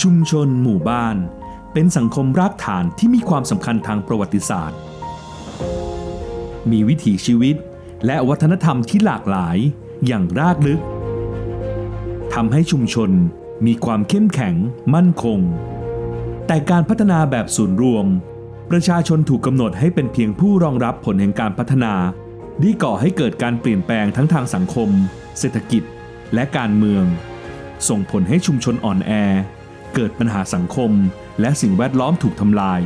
ชุมชนหมู่บ้าน เป็นสังคมรากฐานที่มีความสำคัญทางประวัติศาสตร์ มีวิถีชีวิตและวัฒนธรรมที่หลากหลายอย่างรากลึกทำให้ชุมชนมีความเข้มแข็งมั่นคง แต่การพัฒนาแบบศูนย์รวม ประชาชนถูกกำหนดให้เป็นเพียงผู้รองรับผลแห่งการพัฒนาที่ก่อให้เกิดการเปลี่ยนแปลงทั้งทางสังคม เศรษฐกิจ และการเมือง ส่งผลให้ชุมชนอ่อนแอ เกิดปัญหาสังคม และสิ่งแวดล้อมถูกทำลาย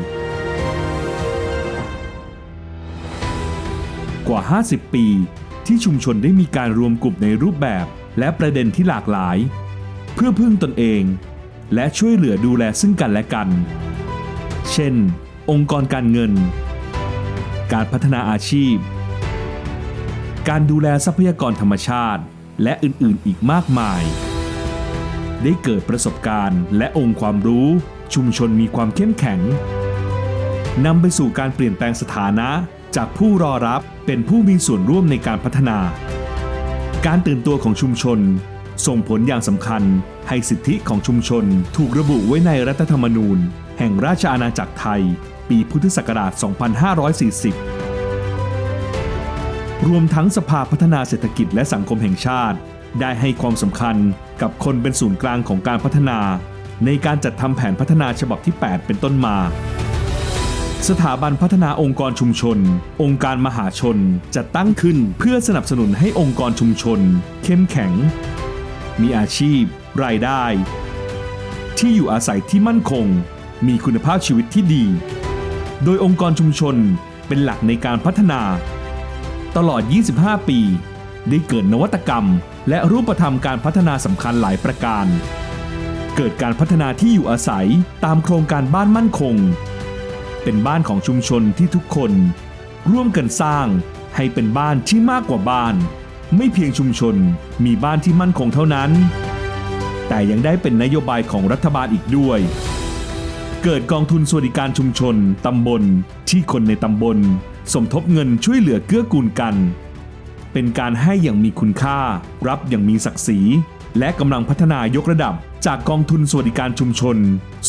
กว่า 50 ปี ที่ชุมชนได้มีการรวมกลุ่มในรูปแบบและประเด็นที่หลากหลาย เพื่อพึ่งตนเอง และช่วยเหลือดูแลซึ่งกันและกัน เช่น องค์กรการเงิน การพัฒนาอาชีพ การดูแลทรัพยากรธรรมชาติ และอื่นๆ อีกมากมาย ได้เกิดประสบการณ์และองค์ความรู้ ชุมชนมีความเข้มแข็งนำไปสู่การเปลี่ยนแปลงสถานะ จากผู้รอรับเป็นผู้มีส่วนร่วมในการพัฒนา การตื่นตัวของชุมชน ส่งผลอย่างสำคัญให้สิทธิของชุมชนถูกระบุไว้ในรัฐธรรมนูญ แห่งราชอาณาจักรไทย ปีพุทธศักราช 2540 รวมทั้งสภาพัฒนาเศรษฐกิจและสังคมแห่งชาติ ได้ให้ความสำคัญ กับคนเป็นศูนย์กลางของการพัฒนา ในการจัดทำแผนพัฒนาฉบับที่ 8 เป็นต้นมา สถาบันพัฒนาองค์กรชุมชน องค์การมหาชนจะตั้งขึ้นเพื่อสนับสนุนให้องค์กรชุมชน เข้มแข็ง มีอาชีพ รายได้ ที่อยู่อาศัยที่มั่นคง มีคุณภาพชีวิตที่ดี โดยองค์กรชุมชนเป็นหลักในการพัฒนา ตลอด 25 ปี ได้เกิดนวัตกรรม และรูปธรรมการพัฒนาสำคัญหลายประการ เกิดการพัฒนาที่อยู่อาศัยตามโครงการบ้านมั่นคง เป็นบ้านของชุมชนที่ทุกคน ร่วมกันสร้างให้เป็นบ้านที่มากกว่าบ้าน ไม่เพียงชุมชนมีบ้านที่มั่นคงเท่านั้น แต่ยังได้เป็นนโยบายของรัฐบาลอีกด้วย เกิดกองทุนสวัสดิการชุมชนตำบล ที่คนในตำบล สมทบเงินช่วยเหลือเกื้อกูลกัน เป็นการให้อย่างมีคุณค่า รับอย่างมีศักดิ์ศรี และกำลังพัฒนายกระดับ จากกองทุนสวัสดิการชุมชน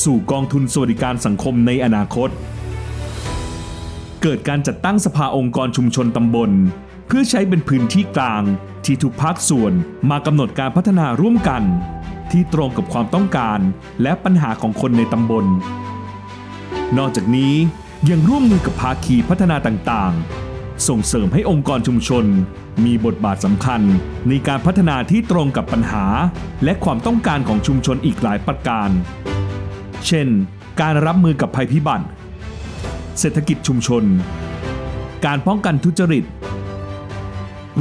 สู่กองทุนสวัสดิการสังคมในอนาคต เกิดการจัดตั้งสภาองค์กรชุมชนตำบล เพื่อใช้เป็นพื้นที่กลาง ที่ทุกภาคส่วนมากำหนดการพัฒนาร่วมกัน ที่ตรงกับความต้องการ และปัญหาของคนในตำบล นอกจากนี้ยังร่วมมือกับภาคีพัฒนาต่างๆ ส่งเสริมให้องค์กรชุมชน มีบทบาทสำคัญในการพัฒนาที่ตรงกับปัญหา และความต้องการของชุมชนอีกหลายประการ เช่น การรับมือกับภัยพิบัติ เศรษฐกิจชุมชน การป้องกันทุจริต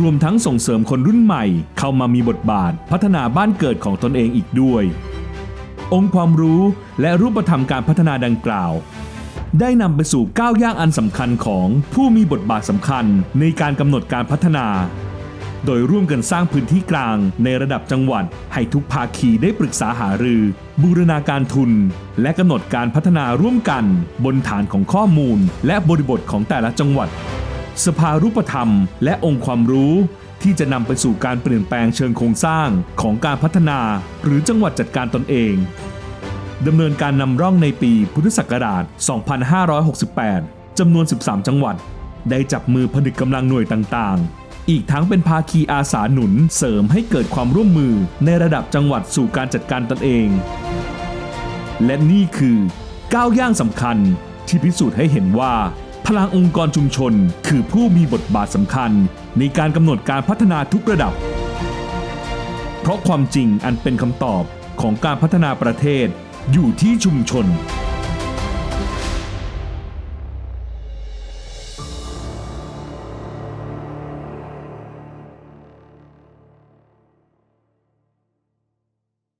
รวมทั้งส่งเสริมคนรุ่นใหม่เข้ามามีบทบาทพัฒนาบ้านเกิดของตนเองอีกด้วย องค์ความรู้และรูปธรรมการพัฒนาดังกล่าว ได้นำไปสู่ก้าวย่างอันสำคัญของผู้มีบทบาทสำคัญในการกำหนดการพัฒนา โดยร่วมกันสร้างพื้นที่กลางในระดับจังหวัด ให้ทุกภาคีได้ปรึกษาหารือ บูรณาการทุน และกำหนดการพัฒนาร่วมกัน บนฐานของข้อมูล และบริบทของแต่ละจังหวัด สภารูปธรรม และองค์ความรู้ที่จะนำไปสู่การเปลี่ยนแปลงเชิงโครงสร้างของการพัฒนา หรือจังหวัดจัดการตนเอง ดำเนินการนำร่องในปีพุทธศักราช 2568 จำนวน 13 จังหวัด ได้จับมือผนึกกำลังหน่วยต่างๆ อีกทั้งเป็นภาคีอาสาหนุนเสริมให้เกิดความร่วมมือในระดับจังหวัดสู่การจัดการตนเอง และนี่คือก้าวย่างสำคัญที่พิสูจน์ให้เห็นว่า พลังองค์กรชุมชน คือผู้มีบทบาทสำคัญ ในการกำหนดการพัฒนาทุกระดับ เพราะความจริงอันเป็นคำตอบของการพัฒนาประเทศ อยู่ที่ชุมชน